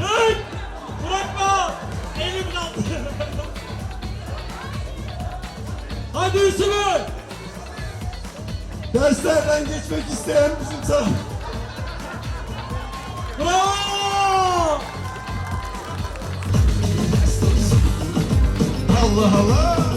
Çek. Bırakma. Elim kaldı. Hadi Yusuf'um. Derslerden geçmek isteyen bizim sağ... Bravo. Allah Allah!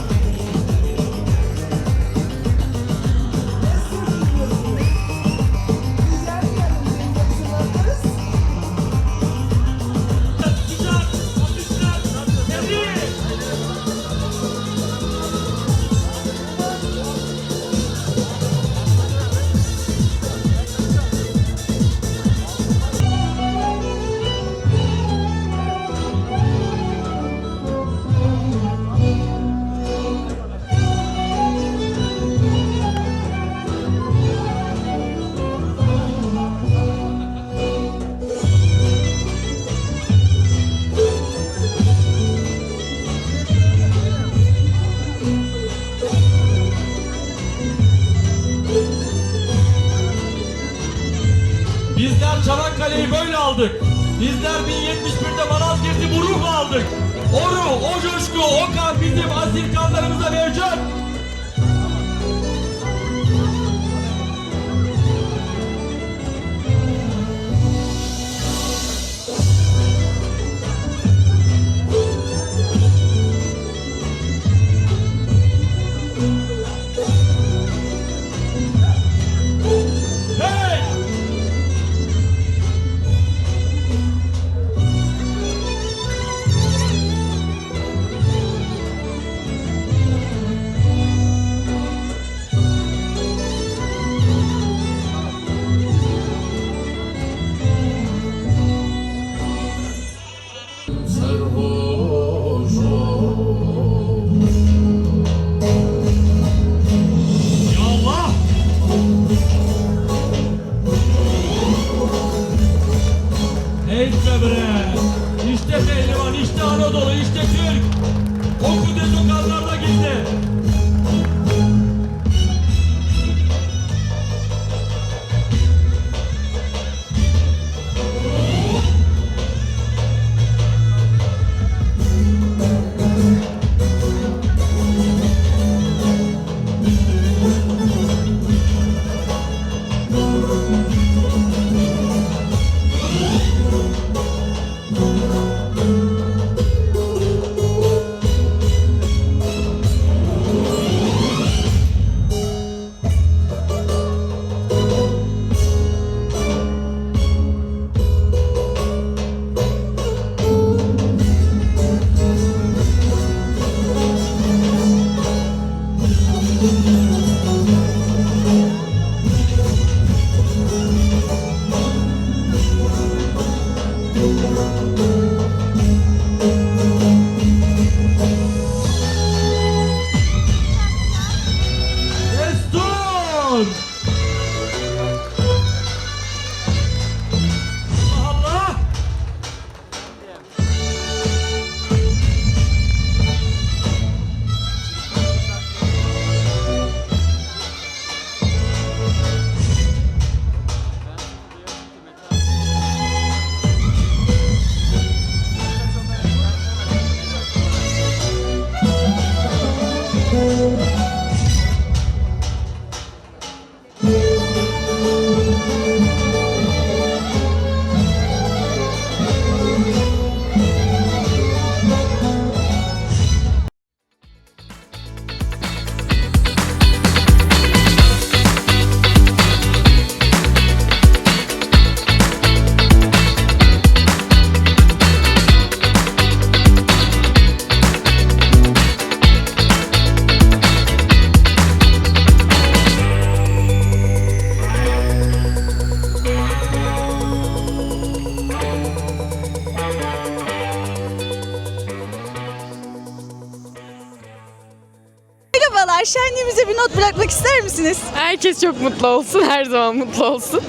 Bizler Çanakkale'yi böyle aldık. Bizler 1071'de Malazgirt'i bu ruhla aldık. O ruh, o coşku, o kan bizim asil kanlarımıza mevcut. Música Merhabalar, şenliğimize bir not bırakmak ister misiniz? Herkes çok mutlu olsun, her zaman mutlu olsun.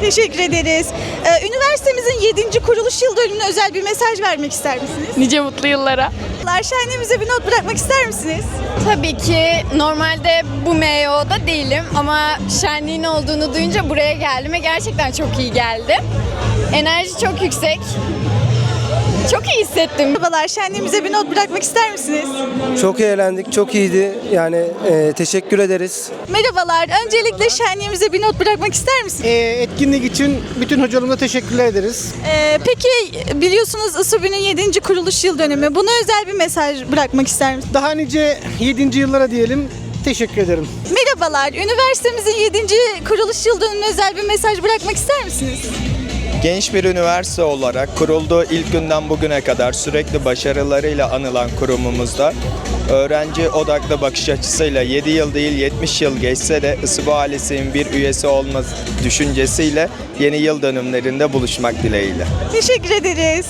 Teşekkür ederiz. Ee, Üniversitemizin 7. kuruluş yıl dönümüne özel bir mesaj vermek ister misiniz? Nice mutlu yıllara. Şenliğimize bir not bırakmak ister misiniz? Tabii ki normalde bu MEO'da değilim ama şenliğin olduğunu duyunca buraya geldim ve gerçekten çok iyi geldi. Enerji çok yüksek. Çok iyi hissettim. Merhabalar, şenliğimize bir not bırakmak ister misiniz? Çok eğlendik, çok iyiydi. Yani e, teşekkür ederiz. Merhabalar, öncelikle şenliğimize bir not bırakmak ister misiniz? Ee, etkinlik için bütün hocalarımıza teşekkürler ederiz. Ee, peki biliyorsunuz ISUBÜ'nün 7. kuruluş yıl dönümü. Buna özel bir mesaj bırakmak ister misiniz? Daha nice 7. yıllara diyelim. Teşekkür ederim. Merhabalar, üniversitemizin 7. kuruluş yıl dönümüne özel bir mesaj bırakmak ister misiniz? Genç bir üniversite olarak kurulduğu ilk günden bugüne kadar sürekli başarılarıyla anılan kurumumuzda öğrenci odaklı bakış açısıyla 7 yıl değil 70 yıl geçse de ISİBO ailesinin bir üyesi olma düşüncesiyle yeni yıl dönümlerinde buluşmak dileğiyle. Teşekkür ederiz.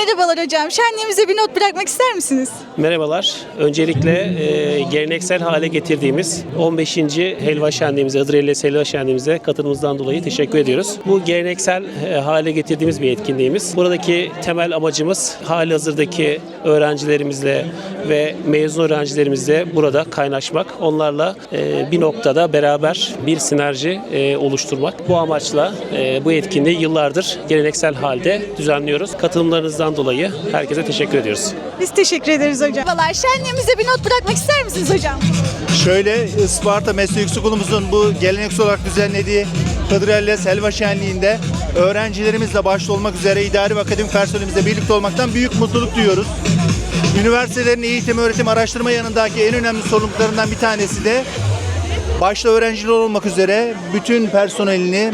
Merhabalar hocam, şenliğimize bir not bırakmak ister misiniz? Merhabalar. Öncelikle e, geleneksel hale getirdiğimiz 15. Helva Şenliğimize, Hıdrellez Helva Şenliğimize katılımınızdan dolayı teşekkür ediyoruz. Bu geleneksel e, hale getirdiğimiz bir etkinliğimiz. Buradaki temel amacımız hali hazırdaki öğrencilerimizle ve mezun öğrencilerimizle burada kaynaşmak. Onlarla e, bir noktada beraber bir sinerji e, oluşturmak. Bu amaçla e, bu etkinliği yıllardır geleneksel halde düzenliyoruz. Katılımlarınızdan dolayı herkese teşekkür ediyoruz. Biz teşekkür ederiz hocam. Merhabalar, şenliğimize bir not bırakmak ister misiniz hocam? Şöyle Isparta Meslek Yüksekokulumuzun bu geleneksel olarak düzenlediği Hıdrellez Helva Şenliği'nde öğrencilerimizle başta olmak üzere idari ve akademik personelimizle birlikte olmaktan büyük mutluluk duyuyoruz. Üniversitelerin eğitim, öğretim, araştırma yanındaki en önemli sorumluluklarından bir tanesi de başta öğrenciler olmak üzere bütün personelini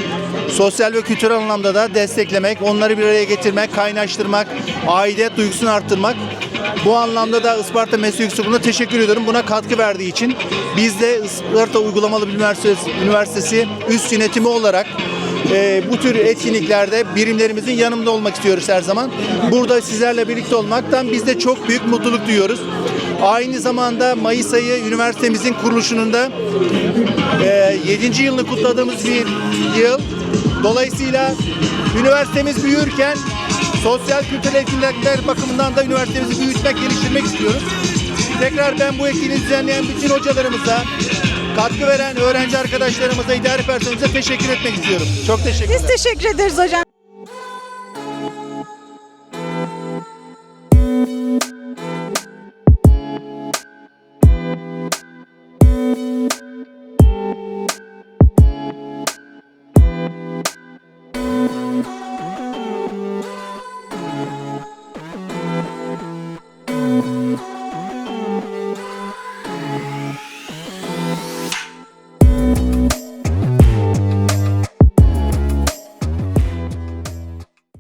sosyal ve kültürel anlamda da desteklemek, onları bir araya getirmek, kaynaştırmak, aidiyet duygusunu arttırmak. Bu anlamda da Isparta Meslek Yüksekokulu'na teşekkür ediyorum. Buna katkı verdiği için biz de Isparta Uygulamalı Üniversitesi, Üniversitesi üst yönetimi olarak e, bu tür etkinliklerde birimlerimizin yanında olmak istiyoruz her zaman. Burada sizlerle birlikte olmaktan biz de çok büyük mutluluk duyuyoruz. Aynı zamanda Mayıs ayı üniversitemizin kuruluşunun da e, 7. yılını kutladığımız bir yıl. Dolayısıyla üniversitemiz büyürken sosyal kültürel etkinlikler bakımından da üniversitemizi büyütmek, geliştirmek istiyoruz. Tekrar ben bu etkinliği düzenleyen bütün hocalarımıza, katkı veren öğrenci arkadaşlarımıza, idari personelimize teşekkür etmek istiyorum. Çok teşekkürler. Biz teşekkür ederiz hocam.